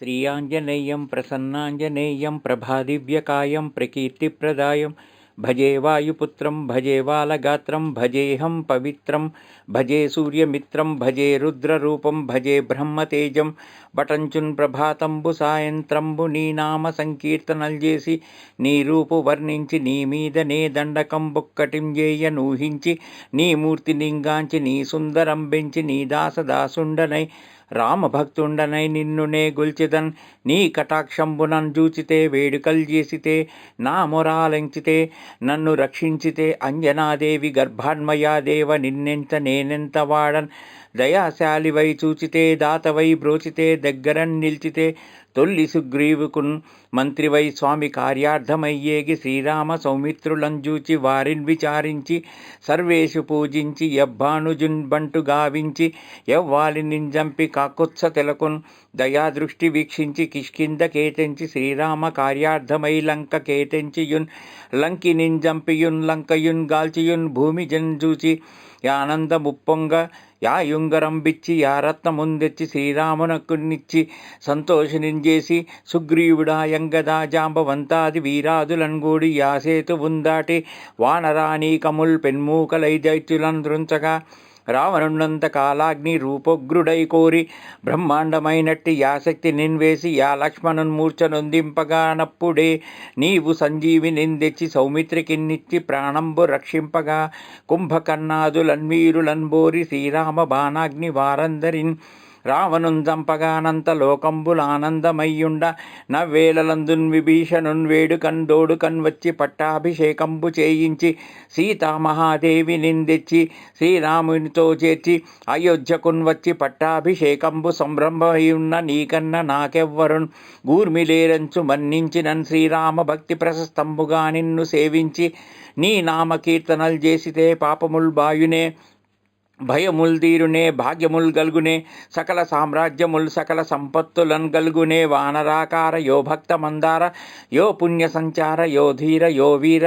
శ్రీయాంజనేయం ప్రసన్నాంజనేయం ప్రభాదివ్యకాయం ప్రకీర్తిప్రదాయం భజే వాయుపుత్రం భజే బాలగాత్రం భజేహం పవిత్రం భజే సూర్యమిత్రం భజే రుద్రరూపం భజే బ్రహ్మతేజం బటంచున్ ప్రభాతంబు సాయంత్రంబు నీ నామ సంకీర్తనలు చేసి నీ రూపు వర్ణించి నీ మీదనే దండకం బొక్కటింజేయ నూహించి నీ మూర్తి నింగాంచి నీ సుందరం బెంచి నీ దాసదాసుండనై రామభక్తుండనై నిన్నునే గొల్చెదన్ నీ కటాక్షంబునన్ జూచితే వేడుకలు చేసితే నా మొరాలంచితే నన్ను రక్షించితే అంజనాదేవి గర్భాన్మయా దేవ నిన్నెంత నేనెంత వాడన్ దయాశాలివై చూచితే దాతవై బ్రోచితే దగ్గరన్ నిల్చితే తొల్లి సుగ్రీవుకున్ మంత్రివై స్వామి కార్యార్థమయ్యేగి శ్రీరామ సౌమిత్రులంజూచి వారిని విచారించి సర్వేషు పూజించి యబ్బానుజున్ బంటు గావించి యవ్వాలి నింజంపి కాకొత్స తెలకొన్ దయాదృష్టి వీక్షించి కిష్కింద కేతెంచి శ్రీరామ కార్యార్థమై లంక కేతెంచియున్ లంకి నింజంపియున్ లంకయున్ గాల్చియున్ భూమి జంజూచి యానందముప్పొంగ యాయుంగరం బిచ్చి యారత్నముందెచ్చి శ్రీరామునకునిచ్చి సంతోషనింజేసి సుగ్రీవుడా యంగదా జాంబవంతాది వీరాదులన్గూడి యాసేతు ఉందాటి వానరానీకముల్ పెన్మూకలై దైత్యులందృంచగా రావణున్నంత కాలాగ్ని రూపొగ్రుడై కోరి బ్రహ్మాండమైనట్టి యాశక్తి నిన్వేసి యా లక్ష్మణున్ మూర్ఛనొందింపగానప్పుడే నీవు సంజీవి నిందెచ్చి సౌమిత్రికిన్నిచ్చి ప్రాణంబు రక్షింపగా కుంభకర్ణాదులన్వీరులన్బోరి శ్రీరామ బాణాగ్ని వారందరిన్ రావణున్ లోకంబులానందమయ్యుండ నవ్వేలందున్ విభీషణున్ వేడుకన్ దోడుకన్ వచ్చి పట్టాభిషేకంబు చేయించి సీతామహాదేవి నిందెచ్చి శ్రీరామునితో చేర్చి అయోధ్యకున్ వచ్చి పట్టాభిషేకంబు సంభ్రమయున్న నీకన్న నాకెవ్వరున్ గూర్మిలేరంచు మన్నించినన్ శ్రీరామ భక్తి ప్రశస్తంబుగా నిన్ను సేవించి నీ నామ కీర్తనలు చేసితే పాపముల్ బాయునే భయముల్దీరునే భాగ్యముల్గల్గునే భాగ్యముల్ గల్గునే సకల సామ్రాజ్యముల్ సకల సంపత్తులన్ గల్గునే వానరాకార యో భక్త మందార యో పుణ్య సంచార యో ధీర యో వీర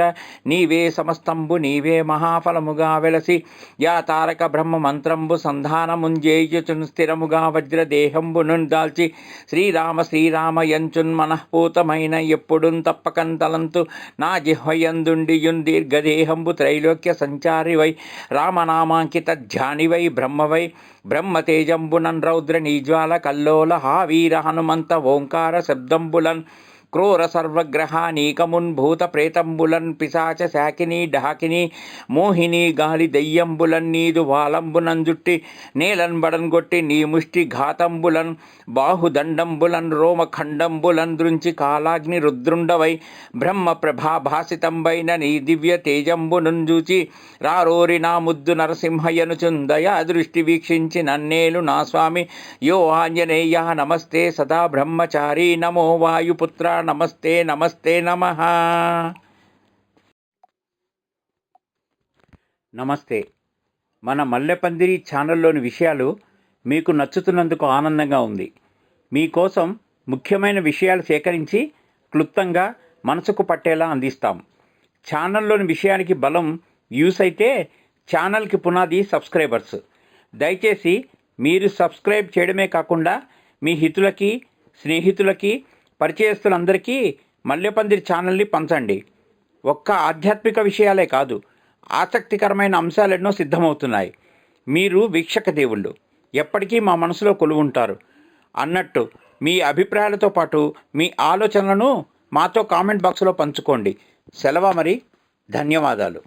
నీవే సమస్తంబు నీవే మహాఫలముగా వెలసి యా తారక బ్రహ్మ మంత్రంబు సంధానముంజేయుచున్ స్థిరముగా వజ్రదేహంబునున్ దాల్చి శ్రీరామ శ్రీరామ యంచున్ మనఃపూతమైన ఎప్పుడున్ తప్పకన్ తలంతు నా జిహ్వయందుండియున్ దీర్ఘదేహంబు త్రైలోక్య సంచారివై రామనామాంకిత ధ్యానివై బ్రహ్మవై బ్రహ్మతేజంబునన్ రౌద్ర నీజ్వాల కల్లోల హా వీర హనుమంత ఓంకార శబ్దంబులన్ క్రూర సర్వగ్రహానీకమున్ భూత ప్రేతంబులన్ పిశాచ శాకిని ఢాకిని మోహిని గాలి దయ్యంబులన్ నీదు వాలంబునంజుట్టి గొట్టి నీ ముష్టి ఘాతంబులన్ బాహుదండంబులన్ రోమఖండంబులన్ దృంచి కాలాగ్ని రుద్రుండవై బ్రహ్మ ప్రభాభాసితంబైన నీ దివ్య తేజంబునున్ రారోరి నా ముద్దు నరసింహయనుచుందయ దృష్టి వీక్షించి నన్నేలు నా స్వామి యో ఆంజనేయ నమస్తే సదా బ్రహ్మచారి నమో వాయుపుత్ర నమస్తే నమస్తే నమ. నమస్తే. మన మల్లెపందిరి ఛానల్లోని విషయాలు మీకు నచ్చుతున్నందుకు ఆనందంగా ఉంది. మీకోసం ముఖ్యమైన విషయాలు సేకరించి క్లుప్తంగా మనసుకు పట్టేలా అందిస్తాం. ఛానల్లోని విషయానికి బలం వ్యూస్ అయితే ఛానల్కి పునాది సబ్స్క్రైబర్స్. దయచేసి మీరు సబ్స్క్రైబ్ చేయడమే కాకుండా మీ హితులకి స్నేహితులకి పరిచయస్తులందరికీ మల్లెపందిరి ఛానల్ని పంచండి. ఒక్క ఆధ్యాత్మిక విషయాలే కాదు ఆసక్తికరమైన అంశాలెన్నో సిద్ధమవుతున్నాయి. మీరు వీక్షక దేవుళ్ళు ఎప్పటికీ మా మనసులో కొలువుంటారు. అన్నట్టు మీ అభిప్రాయాలతో పాటు మీ ఆలోచనలను మాతో కామెంట్ బాక్స్లో పంచుకోండి. సెలవా మరి? ధన్యవాదాలు.